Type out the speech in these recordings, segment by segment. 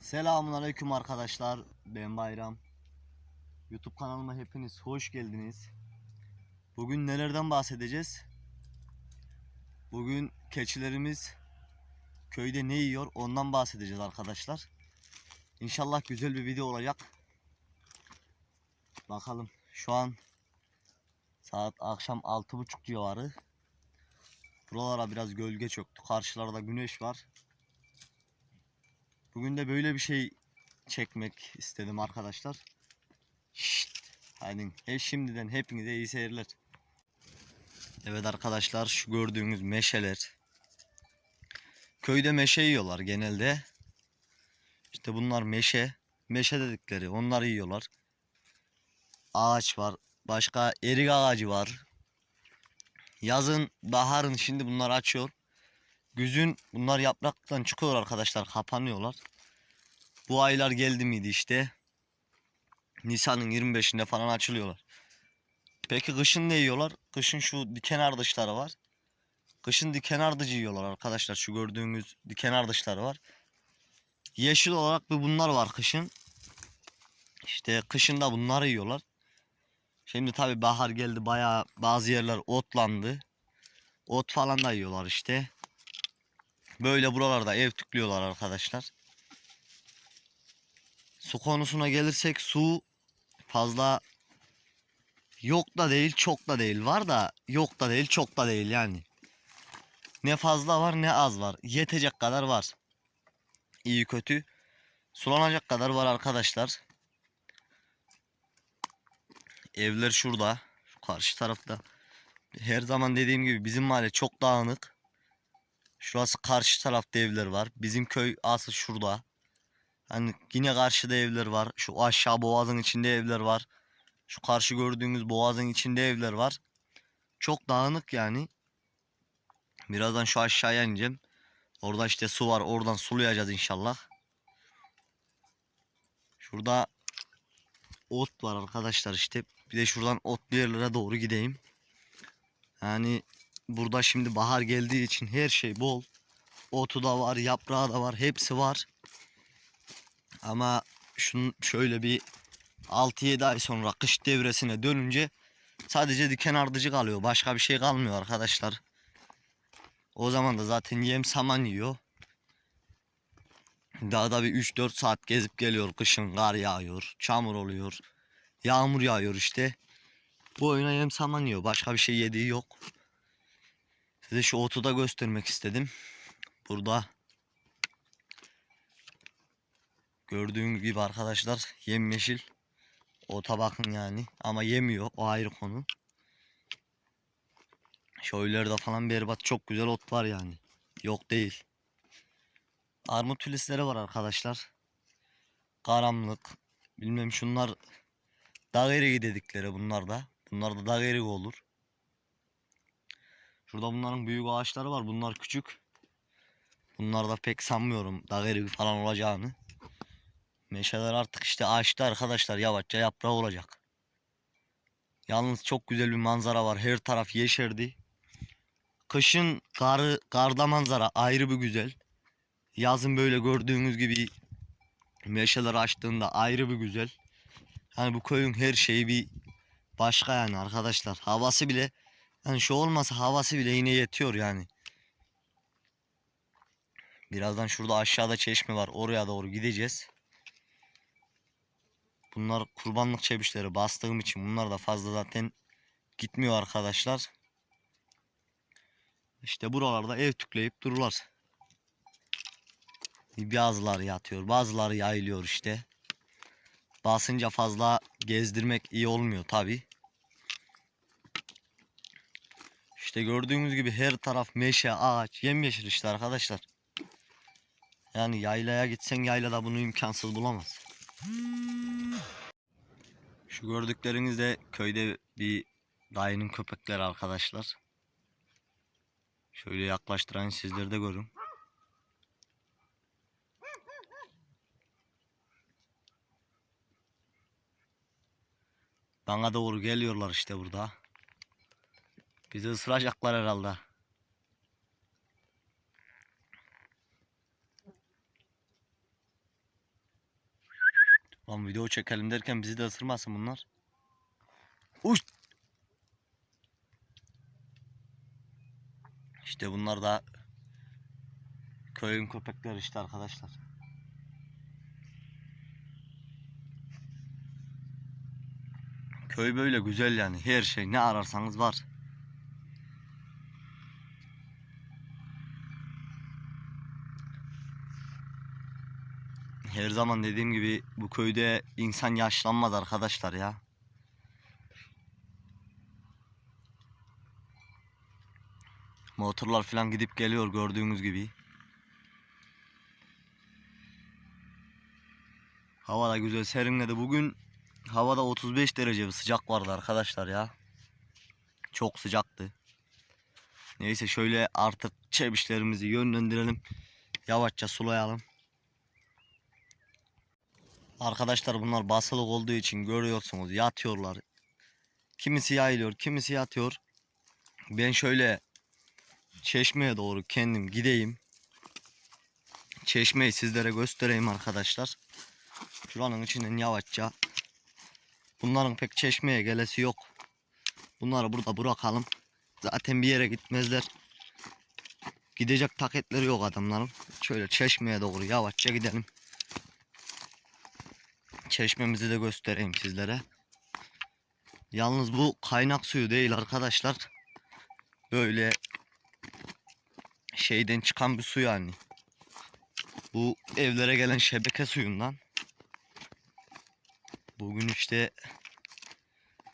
Selamun Aleyküm arkadaşlar. Ben Bayram. YouTube kanalıma hepiniz hoş geldiniz. Bugün nelerden bahsedeceğiz? Bugün keçilerimiz köyde ne yiyor ondan bahsedeceğiz arkadaşlar. İnşallah güzel bir video olacak. Bakalım şu an saat akşam 6.30 civarı. Buralara biraz gölge çöktü. Karşılarda güneş var. Bugün de böyle bir şey çekmek istedim arkadaşlar. Şşt, hadi he şimdiden hepinize iyi seyirler. Evet arkadaşlar şu gördüğünüz meşeler. Köyde meşe yiyorlar genelde. İşte bunlar meşe. Meşe dedikleri onları yiyorlar. Ağaç var. Başka erik ağacı var. Yazın, baharın şimdi bunlar açıyor. Güzün bunlar yapraktan çıkıyor arkadaşlar kapanıyorlar. Bu aylar geldi miydi işte. Nisan'ın 25'inde falan açılıyorlar. Peki kışın ne yiyorlar? Kışın şu diken ardışları var. Kışın diken ardıcı yiyorlar arkadaşlar. Şu gördüğünüz diken ardışları var. Yeşil olarak bir bunlar var kışın. İşte kışın da bunları yiyorlar. Şimdi tabi bahar geldi bayağı bazı yerler otlandı. Ot falan da yiyorlar işte. Böyle buralarda ev tüklüyorlar arkadaşlar. Su konusuna gelirsek su fazla yok da değil çok da değil. Var da yok da değil çok da değil yani. Ne fazla var ne az var. Yetecek kadar var. İyi kötü. Sulanacak kadar var arkadaşlar. Evler şurada. Şu karşı tarafta. Her zaman dediğim gibi bizim mahalle çok dağınık. Şurası karşı tarafta evler var. Bizim köy asıl şurada. Hani yine karşıda evler var. Şu aşağı boğazın içinde evler var. Şu karşı gördüğümüz boğazın içinde evler var. Çok dağınık yani. Birazdan şu aşağıya ineceğim. Orada işte su var. Oradan sulayacağız inşallah. Şurada ot var arkadaşlar işte. Bir de şuradan otlu yerlere doğru gideyim. Yani burada şimdi bahar geldiği için her şey bol. Otu da var, yaprağı da var, hepsi var. Ama şunun şöyle bir 6-7 ay sonra kış devresine dönünce sadece diken ardıcı kalıyor. Başka bir şey kalmıyor arkadaşlar. O zaman da zaten yem saman yiyor. Dağda bir 3-4 saat gezip geliyor. Kışın kar yağıyor, çamur oluyor. Yağmur yağıyor işte. Bu oyuna yem saman yiyor. Başka bir şey yediği yok. Size şu otu da göstermek istedim. Burada gördüğünüz gibi arkadaşlar yemyeşil ota bakın yani ama yemiyor o ayrı konu. Şöylerde falan berbat çok güzel ot var yani. Yok değil. Armut filisleri var arkadaşlar. Karamlık. Bilmem şunlar dağ eriği dedikleri bunlar da. Bunlar da dağ eriği olur. Şurada bunların büyük ağaçları var. Bunlar küçük. Bunlarda pek sanmıyorum dağ eriği falan olacağını. Meşeler artık işte ağaçta arkadaşlar yavaşça yaprağı olacak. Yalnız çok güzel bir manzara var. Her taraf yeşerdi. Kışın karı, karda manzara ayrı bir güzel. Yazın böyle gördüğünüz gibi meşeler açtığında ayrı bir güzel. Yani bu köyün her şeyi bir başka yani arkadaşlar. Havası bile yani şu olmasa havası bile yine yetiyor yani. Birazdan şurada aşağıda çeşme var. Oraya doğru gideceğiz. Bunlar kurbanlık çebişleri bastığım için bunlar da fazla zaten gitmiyor arkadaşlar. İşte buralarda ev tükleyip dururlar. Bazıları yatıyor, bazıları yayılıyor işte. Basınca fazla gezdirmek iyi olmuyor tabi. İşte gördüğünüz gibi her taraf meşe, ağaç, yemyeşil işte arkadaşlar. Yani yaylaya gitsen yaylada bunu imkansız bulamaz. Şu gördükleriniz de köyde bir dayının köpekleri arkadaşlar. Şöyle yaklaştırayım sizleri de görün. Bana doğru geliyorlar işte burada. Bizi ısıracaklar herhalde. Lan video çekelim derken bizi de ısırmasın bunlar. Uş. İşte bunlar da köyün köpekleri işte arkadaşlar. Köy böyle güzel yani. Her şey ne ararsanız var. Her zaman dediğim gibi bu köyde insan yaşlanmaz arkadaşlar ya. Motorlar falan gidip geliyor gördüğünüz gibi. Hava da güzel serinledi. Bugün havada 35 derece bir sıcak vardı arkadaşlar ya. Çok sıcaktı. Neyse şöyle artık çebişlerimizi yönlendirelim. Yavaşça sulayalım. Arkadaşlar bunlar basılık olduğu için görüyorsunuz yatıyorlar. Kimisi yayılıyor, kimisi yatıyor. Ben şöyle çeşmeye doğru kendim gideyim. Çeşmeyi sizlere göstereyim arkadaşlar. Şuranın içinden yavaşça. Bunların pek çeşmeye gelesi yok. Bunları burada bırakalım. Zaten bir yere gitmezler. Gidecek taketleri yok adamların. Şöyle çeşmeye doğru yavaşça gidelim. Çeşmemizi de göstereyim sizlere. Yalnız bu kaynak suyu değil arkadaşlar. Böyle şeyden çıkan bir su yani. Bu evlere gelen şebeke suyundan. Bugün işte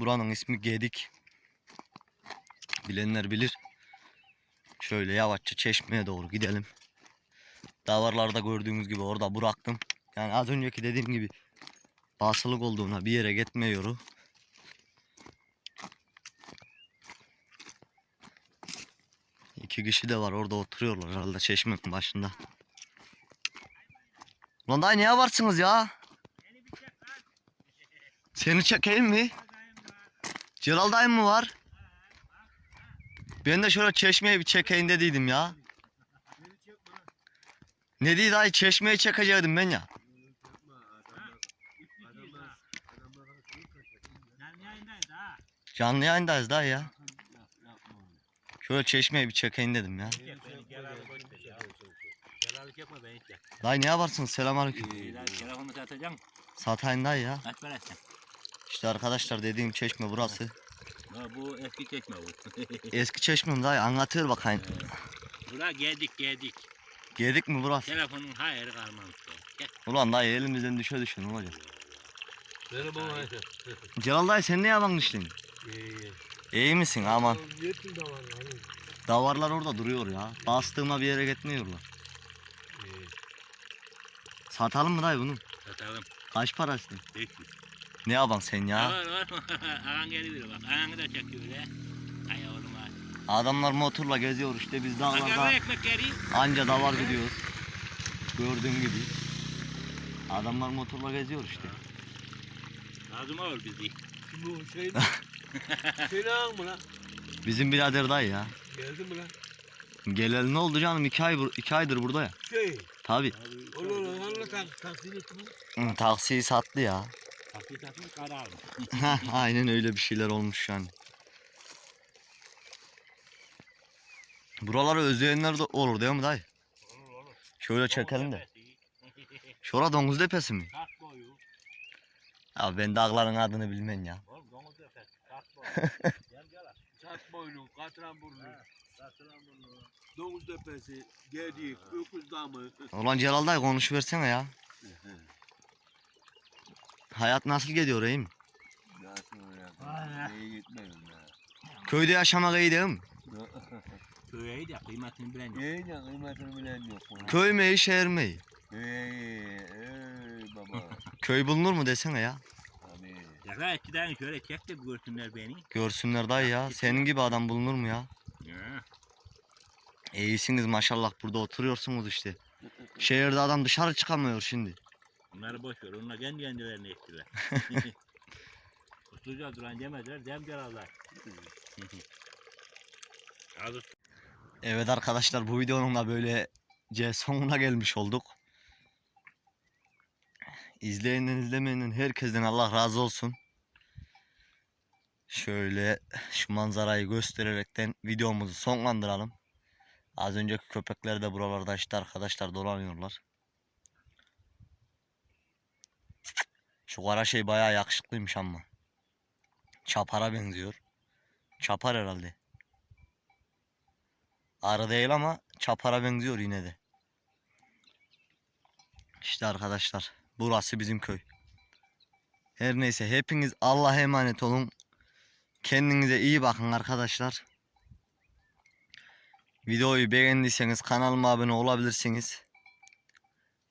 buranın ismi Gedik. Bilenler bilir. Şöyle yavaşça çeşmeye doğru gidelim. Davarlarda gördüğünüz gibi orada bıraktım. Yani az önceki dediğim gibi basılık olduğuna bir yere gitmiyor. İki kişi de var orada oturuyorlar herhalde çeşmenin başında. Ulan dayı niye varsınız ya? Seni çekeyim mi? Celal dayım mı var? Ben de şöyle çeşmeye bir çekeyim dediydim ya. Ne diye dayı çeşmeye çekecektim ben ya. Canlı yayındayız ha. Canlı yayındayız dayı ya. Şöyle çeşmeye bir çekeyim dedim ya. Çek beni, Celal'i boş ver ya. Celal'i çekme beni çek. Dayı niye varsınız selamünaleyküm. Telefonu satacağım. Satayım dayı ya. Kaç para? İşte arkadaşlar dediğim çeşme burası. Ha, bu eski çeşme bu. Eski çeşmem dayı anlatıyor bakayım. Bura geldik geldik. Geldik mi burası? Telefonun hayır kalmamış. be. Gel. Ulan dayı elimizden düşe düşün ne olacak? Merhaba. Celal dayı sen ne yalan? İyi. İyi misin aman? Yetim yani. Davarlar orada duruyor ya. Bastığıma bir yere gitmiyorlar. İyi. Satalım mı dayı bunu? Satalım. Kaç para istedin? 500. Ne yapan sen ya? Var var. Anan geliyor bak. Ananı da çekiyor he. Ay oğlum ay. Adamlar motorla geziyor işte biz Bak dağlarda ekmek geri. anca davar gidiyoruz. Gördüğün gibi. Adamlar motorla geziyor işte. Lazım olur bizi. Bu şey Seni ağın mı lan? Bizim birader dayı ya. Geldi mi lan? Geleli ne oldu canım? İki, ay, iki aydır burada ya. Şey. Tabi. Olur olur. Hangi tak taksini bu? Taksiyi sattı ya. Hakikaten kara almış. Heh, Aynen öyle bir şeyler olmuş yani. Buraları özleyenler de olur değil mi dayı? Olur olur. Şöyle çekelim de. Şura domuz tepesi mi? Kat boyu. Ya ben dağların adını bilmem ya. Burnu, Satılan bunu. domuz tepesi, gedik, öküz damı. Ulan Celal dayı konuşuversene ya. Hayat nasıl gidiyor iyi mi? Aynen. İyi gitmiyorum ya. Köyde yaşamak iyi değil mi? Köye de kıymetini bilen yok. İyi de kıymetini bilen yok. Köy mü iyi şehir mi iyi? Ey, ey baba. Köy bulunur mu desene ya. Eskiden şöyle çek de görsünler beni. Görsünler dayı ya. Senin gibi adam bulunur mu ya? Ya. İyisiniz maşallah burada oturuyorsunuz işte. Şehirde adam dışarı çıkamıyor şimdi. Bunları boş ver. Onlar kendi kendilerine ettiler. Usluca duran demediler. Dem. Hazır. Evet arkadaşlar bu videonun da böylece sonuna gelmiş olduk. İzleyenden izlemeyenden herkesten Allah razı olsun. Şöyle şu manzarayı göstererekten videomuzu sonlandıralım. Az önceki köpekler de buralarda işte arkadaşlar dolanıyorlar. Şu kara şey bayağı yakışıklıymış ama. Çapara benziyor. Çapar herhalde. Arı değil ama çapara benziyor yine de. İşte arkadaşlar burası bizim köy. Her neyse hepiniz Allah'a emanet olun. Kendinize iyi bakın arkadaşlar. Videoyu beğendiyseniz kanalıma abone olabilirsiniz.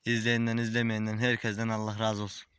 İzleyenden izlemeyenden herkesten Allah razı olsun.